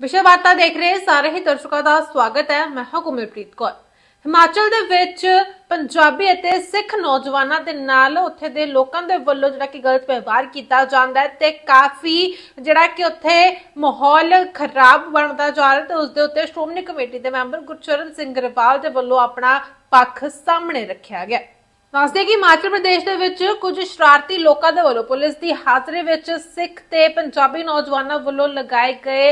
ਵਿਸ਼ੇ ਵਾਰਤਾ ਦੇਖ ਰਹੇ ਸਾਰੇ ਹੀ ਦਰਸ਼ਕਾਂ ਦਾ ਸਵਾਗਤ ਹੈ। ਮੈਂ ਹਾਂ ਗੁਰਮੀਤ ਕੌਰ। ਹਿਮਾਚਲ ਦੇ ਵਿੱਚ ਪੰਜਾਬੀ ਅਤੇ ਸਿੱਖ ਨੌਜਵਾਨਾਂ ਦੇ ਨਾਲ ਉੱਥੇ ਦੇ ਲੋਕਾਂ ਦੇ ਵੱਲੋਂ ਜਿਹੜਾ ਕਿ ਗਲਤ ਵਿਵਹਾਰ ਕੀਤਾ ਜਾਂਦਾ ਹੈ ਤੇ ਕਾਫੀ ਜਿਹੜਾ ਕਿ ਉੱਥੇ ਮਾਹੌਲ ਖਰਾਬ ਬਣਦਾ ਜਾ ਰਿਹਾ ਤੇ ਉਸ ਦੇ ਉੱਤੇ ਸ਼੍ਰੋਮਣੀ ਕਮੇਟੀ ਦੇ ਮੈਂਬਰ ਗੁਰਚਰਨ ਸਿੰਘ ਗਰੇਵਾਲ ਦੇ ਵੱਲੋਂ ਆਪਣਾ ਪੱਖ ਸਾਹਮਣੇ ਰੱਖਿਆ ਗਿਆ। ਦੱਸਦੇ ਕਿ ਹਿਮਾਚਲ ਪ੍ਰਦੇਸ਼ ਦੇ ਵਿੱਚ ਕੁਝ ਸ਼ਰਾਰਤੀ ਲੋਕਾਂ ਦੇ ਵੱਲੋਂ ਪੁਲਿਸ ਦੀ ਹਾਜ਼ਰੀ ਵਿੱਚ ਸਿੱਖ ਤੇ ਪੰਜਾਬੀ ਨੌਜਵਾਨਾਂ ਵੱਲੋਂ ਲਗਾਏ ਗਏ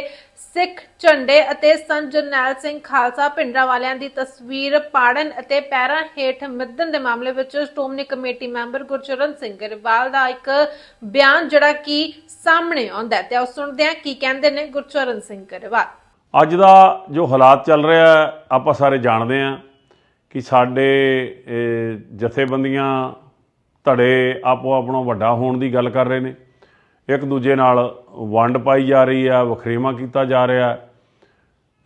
ਸਿੱਖ ਝੰਡੇ ਅਤੇ ਸੰਤ ਜਰਨੈਲ ਸਿੰਘ ਖਾਲਸਾ ਪਿੰਡਾਂ ਵਾਲਿਆਂ ਦੀ ਤਸਵੀਰ ਪਾੜਨ ਅਤੇ ਪੈਰਾਂ ਹੇਠ ਮਿੱਧਣ ਦੇ ਮਾਮਲੇ ਵਿੱਚ ਸ਼੍ਰੋਮਣੀ ਕਮੇਟੀ ਮੈਂਬਰ ਗੁਰਚਰਨ ਸਿੰਘ ਗਰੇਵਾਲ ਦਾ ਇੱਕ ਬਿਆਨ ਜਿਹੜਾ ਕਿ ਸਾਹਮਣੇ ਆਉਂਦਾ ਹੈ ਤੇ ਆਓ ਸੁਣਦੇ ਹਾਂ ਕੀ ਕਹਿੰਦੇ ਨੇ ਗੁਰਚਰਨ ਸਿੰਘ ਗਰੇਵਾਲ। ਅੱਜ ਦਾ ਜੋ ਹਾਲਾਤ ਚੱਲ ਰਿਹਾ ਆਪਾਂ ਸਾਰੇ ਜਾਣਦੇ ਹਾਂ। ਕਿ ਸਾਡੇ ਜਥੇਬੰਦੀਆਂ ਧੜੇ ਆਪੋ ਆਪਣਾ ਵੱਡਾ ਹੋਣ ਦੀ ਗੱਲ ਕਰ ਰਹੇ ਨੇ। ਇੱਕ ਦੂਜੇ ਨਾਲ ਵੰਡ ਪਾਈ ਜਾ ਰਹੀ ਹੈ ਵਖਰੇਵਾਂ ਕੀਤਾ ਜਾ ਰਿਹਾ। ਹੈ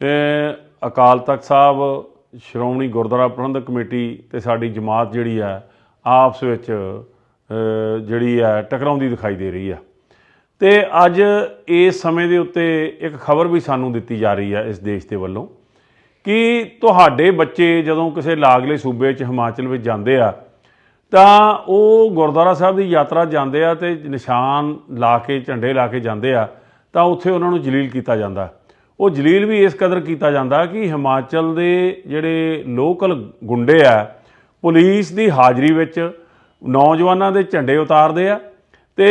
ਤੇ ਅਕਾਲ ਤਖਤ ਸਾਹਿਬ, ਸ਼੍ਰੋਮਣੀ ਗੁਰਦੁਆਰਾ ਪ੍ਰਬੰਧਕ ਕਮੇਟੀ ਤੇ ਸਾਡੀ ਜਮਾਤ ਜਿਹੜੀ ਹੈ ਆਪਸ ਵਿੱਚ ਜਿਹੜੀ ਹੈ ਟਕਰਾਉਂਦੀ ਦਿਖਾਈ ਦੇ ਰਹੀ ਹੈ ਤੇ ਅੱਜ ਇਸ ਸਮੇਂ ਦੇ ਉੱਤੇ ਇੱਕ ਖਬਰ ਵੀ ਸਾਨੂੰ ਦਿੱਤੀ ਜਾ ਰਹੀ ਹੈ ਇਸ ਦੇਸ਼ ਦੇ ਵੱਲੋਂ। ਕਿ ਤੁਹਾਡੇ ਬੱਚੇ ਜਦੋਂ ਕਿਸੇ ਲਾਗਲੇ ਸੂਬੇ 'ਚ ਹਿਮਾਚਲ ਵਿੱਚ ਜਾਂਦੇ ਆ, ਤਾਂ ਉਹ ਗੁਰਦੁਆਰਾ ਸਾਹਿਬ ਦੀ ਯਾਤਰਾ ਜਾਂਦੇ ਆ ਤੇ ਨਿਸ਼ਾਨ ਲਾ ਕੇ, ਝੰਡੇ ਲਾ ਕੇ ਜਾਂਦੇ ਆ, ਤਾਂ ਉੱਥੇ ਉਹਨਾਂ ਨੂੰ ਜਲੀਲ ਕੀਤਾ ਜਾਂਦਾ। ਉਹ ਜਲੀਲ ਵੀ ਇਸ ਕਦਰ ਕੀਤਾ ਜਾਂਦਾ ਕਿ ਹਿਮਾਚਲ ਦੇ ਜਿਹੜੇ ਲੋਕਲ ਗੁੰਡੇ ਆ, ਪੁਲਿਸ ਦੀ ਹਾਜ਼ਰੀ ਵਿੱਚ ਨੌਜਵਾਨਾਂ ਦੇ ਝੰਡੇ ਉਤਾਰਦੇ ਆ ਤੇ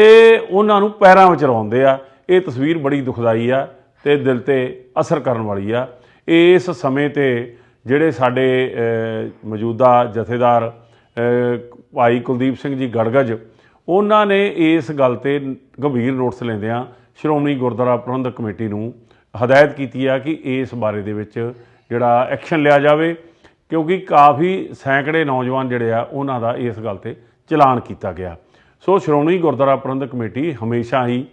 ਉਹਨਾਂ ਨੂੰ ਪੈਰਾਂ ਵਿੱਚ ਰਵਾਉਂਦੇ ਆ। ਇਹ ਤਸਵੀਰ ਬੜੀ ਦੁਖਦਾਈ ਆ ਤੇ ਦਿਲ ਤੇ ਅਸਰ ਕਰਨ ਵਾਲੀ ਆ। ਇਸ ਸਮੇਂ ਤੇ ਜਿਹੜੇ ਸਾਡੇ ਮੌਜੂਦਾ ਜਥੇਦਾਰ ਭਾਈ ਕੁਲਦੀਪ ਸਿੰਘ ਜੀ ਗੜਗਜ, ਉਹਨਾਂ ਨੇ ਇਸ ਗੱਲ ਤੇ ਗੰਭੀਰ ਨੋਟਿਸ ਲੈਂਦਿਆਂ ਸ਼੍ਰੋਮਣੀ ਗੁਰਦੁਆਰਾ ਪ੍ਰਬੰਧਕ ਕਮੇਟੀ ਨੂੰ ਹਦਾਇਤ ਕੀਤੀ ਆ ਕਿ ਇਸ ਬਾਰੇ ਦੇ ਵਿੱਚ ਜਿਹੜਾ ਐਕਸ਼ਨ ਲਿਆ ਜਾਵੇ, ਕਿਉਂਕਿ ਕਾਫੀ ਸੈਂਕੜੇ ਨੌਜਵਾਨ ਜਿਹੜੇ ਆ, ਉਹਨਾਂ ਦਾ ਇਸ ਗੱਲ ਤੇ ਚਲਾਨ ਕੀਤਾ ਗਿਆ। ਸੋ ਸ਼੍ਰੋਮਣੀ ਗੁਰਦੁਆਰਾ ਪ੍ਰਬੰਧਕ ਕਮੇਟੀ ਹਮੇਸ਼ਾ ਹੀ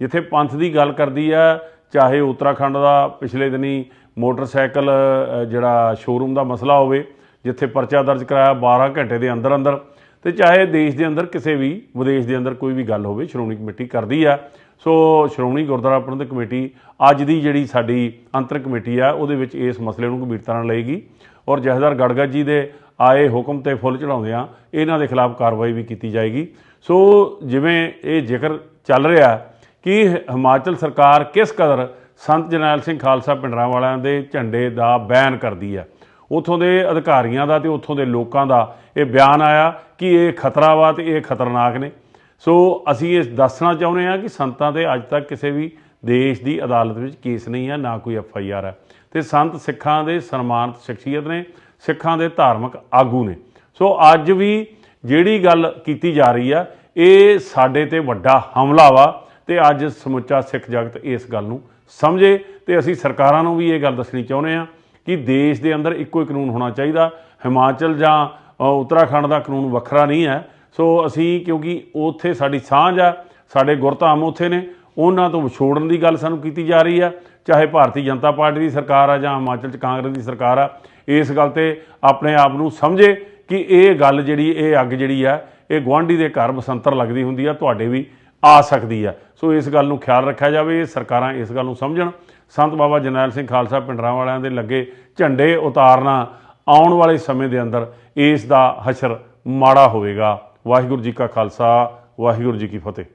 ਜਿੱਥੇ ਪੰਥ ਦੀ ਗੱਲ ਕਰਦੀ ਆ, ਚਾਹੇ ਉੱਤਰਾਖੰਡ ਦਾ ਪਿਛਲੇ ਦਿਨੀ ਮੋਟਰਸਾਈਕਲ ਜਿਹੜਾ ਸ਼ੋਰੂਮ ਦਾ ਮਸਲਾ ਹੋਵੇ, ਜਿੱਥੇ ਪਰਚਾ ਦਰਜ ਕਰਾਇਆ 12 ਘੰਟੇ ਦੇ ਅੰਦਰ ਅੰਦਰ ਤੇ ਚਾਹੇ ਦੇਸ਼ ਦੇ ਅੰਦਰ ਕਿਸੇ ਵੀ, ਵਿਦੇਸ਼ ਦੇ ਅੰਦਰ ਕੋਈ ਵੀ ਗੱਲ ਹੋਵੇ, ਸ਼੍ਰੋਮਣੀ ਕਮੇਟੀ ਕਰਦੀ ਆ। ਸੋ ਸ਼੍ਰੋਮਣੀ ਗੁਰਦੁਆਰਾ ਪ੍ਰਬੰਧਕ ਕਮੇਟੀ ਅੱਜ ਦੀ ਜਿਹੜੀ ਸਾਡੀ ਅੰਤਰ ਕਮੇਟੀ ਆ, ਉਹਦੇ ਵਿੱਚ ਇਸ ਮਸਲੇ ਨੂੰ ਗੰਭੀਰਤਾ ਨਾਲ ਲਏਗੀ। ਔਰ ਜਹਦਰ ਗੜਗੜ ਜੀ ਦੇ ਆਏ ਹੁਕਮ ਤੇ ਫੁੱਲ ਚੜਾਉਂਦੇ ਚੜਾਉਂਦਿਆਂ ਇਹਨਾਂ ਦੇ ਖਿਲਾਫ ਕਾਰਵਾਈ ਵੀ ਕੀਤੀ ਜਾਏਗੀ। ਸੋ ਜਿਵੇਂ ਇਹ ਜ਼ਿਕਰ ਚੱਲ ਰਿਹਾ ਕਿ ਹਿਮਾਚਲ ਸਰਕਾਰ ਕਿਸ ਕਦਰ ਸੰਤ ਜਰਨੈਲ ਸਿੰਘ ਖਾਲਸਾ ਪਿੰਡਰਾਂ ਵਾਲਿਆਂ ਦੇ ਝੰਡੇ ਦਾ ਬੈਨ ਕਰਦੀ ਹੈ ਉਥੋਂ ਦੇ ਅਧਿਕਾਰੀਆਂ ਦਾ ਤੇ ਉਥੋਂ ਦੇ ਲੋਕਾਂ ਦਾ ਇਹ ਬਿਆਨ ਆਇਆ ਕਿ ਇਹ ਖਤਰਾ ਵਾ ਤੇ ਇਹ ਖਤਰਨਾਕ ਨੇ। ਸੋ ਅਸੀਂ ਇਹ ਦੱਸਣਾ ਚਾਹੁੰਦੇ ਹਾਂ ਕਿ ਸੰਤਾਂ ਤੇ ਅੱਜ ਤੱਕ ਕਿਸੇ ਵੀ ਦੇਸ਼ ਦੀ ਅਦਾਲਤ ਵਿੱਚ ਕੇਸ ਨਹੀਂ ਹੈ ਨਾ ਕੋਈ ਐਫ ਆਈ ਆਰ ਹੈ ਤੇ ਸੰਤ ਸਿੱਖਾਂ ਦੇ ਸਨਮਾਨਿਤ ਸ਼ਖਸੀਅਤ ਨੇ, ਸਿੱਖਾਂ ਦੇ ਧਾਰਮਿਕ ਆਗੂ ਨੇ। ਸੋ ਅੱਜ ਵੀ ਜਿਹੜੀ ਗੱਲ ਕੀਤੀ ਜਾ ਰਹੀ ਆ, ਇਹ ਸਾਡੇ ਤੇ ਵੱਡਾ ਹਮਲਾ ਵਾ ਤੇ ਅੱਜ ਸਮੁੱਚਾ ਸਿੱਖ ਜਗਤ ਇਸ ਗੱਲ ਨੂੰ ਸਮਝੇ ਤੇ ਅਸੀਂ ਸਰਕਾਰਾਂ ਨੂੰ ਵੀ ਇਹ ਗੱਲ ਦੱਸਣੀ ਚਾਹੁੰਦੇ ਆ ਕਿ ਦੇਸ਼ ਦੇ ਅੰਦਰ ਇੱਕੋ ਹੀ ਕਾਨੂੰਨ ਹੋਣਾ ਚਾਹੀਦਾ। ਹਿਮਾਚਲ ਜਾਂ ਉੱਤਰਾਖੰਡ ਦਾ ਕਾਨੂੰਨ ਵੱਖਰਾ ਨਹੀਂ ਹੈ। ਸੋ ਅਸੀਂ, ਕਿਉਂਕਿ ਉੱਥੇ ਸਾਡੀ ਸਾਂਝ ਆ, ਸਾਡੇ ਗੁਰਧਾਮ ਉੱਥੇ ਨੇ, ਉਹਨਾਂ ਤੋਂ ਵਿਛੋੜਨ ਦੀ ਗੱਲ ਸਾਨੂੰ ਕੀਤੀ ਜਾ ਰਹੀ ਆ। ਚਾਹੇ ਭਾਰਤੀ ਜਨਤਾ ਪਾਰਟੀ ਦੀ ਸਰਕਾਰ ਆ ਜਾਂ ਹਿਮਾਚਲ 'ਚ ਕਾਂਗਰਸ ਦੀ ਸਰਕਾਰ ਆ, ਇਸ ਗੱਲ ਤੇ ਆਪਣੇ ਆਪ ਨੂੰ ਸਮਝੇ ਕਿ ਇਹ ਗੱਲ ਜਿਹੜੀ, ਇਹ ਅੱਗ ਜਿਹੜੀ ਆ, ਇਹ ਗੁਆਂਢੀ ਦੇ ਘਰ ਬਸੰਤਰ ਲੱਗਦੀ ਹੁੰਦੀ ਆ, ਤੁਹਾਡੇ ਵੀ ਆ ਸਕਦੀ ਹੈ ਸੋ ਇਸ ਗੱਲ ਨੂੰ ਖਿਆਲ ਰੱਖਿਆ ਜਾਵੇ, ਸਰਕਾਰਾਂ ਇਸ ਗੱਲ ਨੂੰ ਸਮਝਣ। ਸੰਤ ਬਾਬਾ ਜਰਨੈਲ ਸਿੰਘ ਖਾਲਸਾ ਪਿੰਡਰਾਂ ਵਾਲਿਆਂ ਦੇ ਲੱਗੇ ਝੰਡੇ ਉਤਾਰਨਾ ਆਉਣ ਵਾਲੇ ਸਮੇਂ ਦੇ ਅੰਦਰ ਇਸ ਦਾ ਹਸ਼ਰ ਮਾੜਾ ਹੋਵੇਗਾ। ਵਾਹਿਗੁਰੂ ਜੀ ਕਾ ਖਾਲਸਾ, ਵਾਹਿਗੁਰੂ ਜੀ ਕੀ ਫਤਿਹ।